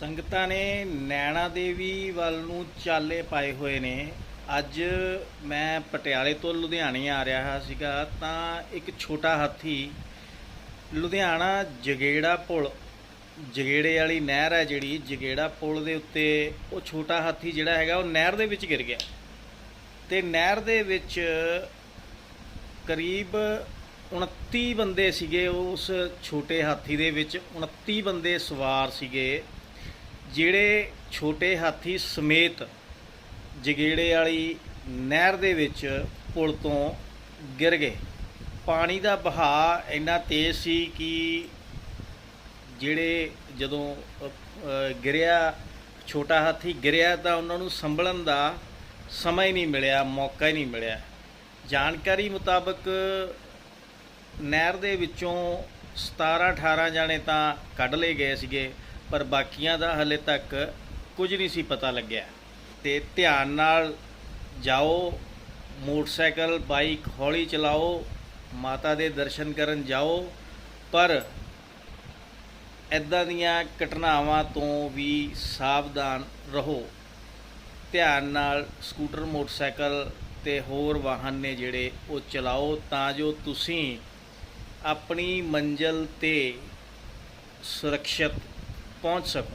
ਸੰਗਤਾਂ ਨੇ ਨੈਣਾ ਦੇਵੀ ਵੱਲ ਨੂੰ ਚਾਲੇ ਪਾਏ ਹੋਏ ਨੇ। ਅੱਜ ਮੈਂ ਪਟਿਆਲੇ ਤੋਂ ਲੁਧਿਆਣੇ ਆ ਰਿਹਾ ਸੀਗਾ, ਤਾਂ ਇੱਕ ਛੋਟਾ ਹਾਥੀ ਲੁਧਿਆਣਾ ਜਗੇੜਾ ਪੁਲ, ਜਗੇੜੇ ਵਾਲੀ ਨਹਿਰ ਹੈ ਜਿਹੜੀ, ਜਗੇੜਾ ਪੁਲ ਦੇ ਉੱਤੇ ਉਹ ਛੋਟਾ ਹਾਥੀ ਜਿਹੜਾ ਹੈਗਾ, ਉਹ ਨਹਿਰ ਦੇ ਵਿੱਚ ਗਿਰ ਗਿਆ। ਤੇ ਨਹਿਰ ਦੇ ਵਿੱਚ ਕਰੀਬ 29 ਬੰਦੇ ਸੀਗੇ, ਉਸ ਛੋਟੇ ਹਾਥੀ ਦੇ ਵਿੱਚ 29 ਬੰਦੇ ਸਵਾਰ ਸੀਗੇ। ਜਿਹੜੇ ਛੋਟੇ ਹਾਥੀ ਸਮੇਤ ਜਗੇੜੇ ਵਾਲੀ ਨਹਿਰ ਦੇ ਵਿੱਚ ਪੁਲ ਤੋਂ ਗਿਰ ਗਏ। ਪਾਣੀ ਦਾ ਬਹਾਅ ਇੰਨਾ ਤੇਜ਼ ਸੀ ਕਿ ਜਿਹੜੇ ਜਦੋਂ ਗਿਰਿਆ, ਛੋਟਾ ਹਾਥੀ ਗਿਰਿਆ ਤਾਂ ਉਹਨਾਂ ਨੂੰ ਸੰਭਲਣ ਦਾ ਸਮਾਂ ਹੀ ਨਹੀਂ ਮਿਲਿਆ, ਮੌਕਾ ਹੀ ਨਹੀਂ ਮਿਲਿਆ। ਜਾਣਕਾਰੀ ਮੁਤਾਬਕ ਨਹਿਰ ਦੇ ਵਿੱਚੋਂ 17 18 ਜਾਣੇ ਤਾਂ ਕੱਢ ਲਏ ਗਏ ਸੀਗੇ। ਪਰ ਬਾਕੀਆਂ ਦਾ ਹਲੇ ਤੱਕ ਕੁਝ ਨਹੀਂ ਸੀ ਪਤਾ ਲੱਗਿਆ। ਤੇ ਧਿਆਨ ਨਾਲ ਜਾਓ, ਮੋਟਰਸਾਈਕਲ, ਬਾਈਕ ਹੌਲੀ ਚਲਾਓ, ਮਾਤਾ ਦੇ ਦਰਸ਼ਨ ਕਰਨ ਜਾਓ, ਪਰ ਇੱਦਾਂ ਦੀਆਂ ਘਟਨਾਵਾਂ ਤੋਂ ਵੀ ਸਾਵਧਾਨ ਰਹੋ। ਧਿਆਨ ਨਾਲ ਸਕੂਟਰ, ਮੋਟਰਸਾਈਕਲ ਤੇ ਹੋਰ ਵਾਹਨ ਨੇ ਜਿਹੜੇ ਉਹ ਚਲਾਓ ਤਾਂ ਜੋ ਤੁਸੀਂ ਆਪਣੀ ਮੰਜ਼ਿਲ ਤੇ ਸੁਰੱਖਿਅਤ પહોંચ શકો.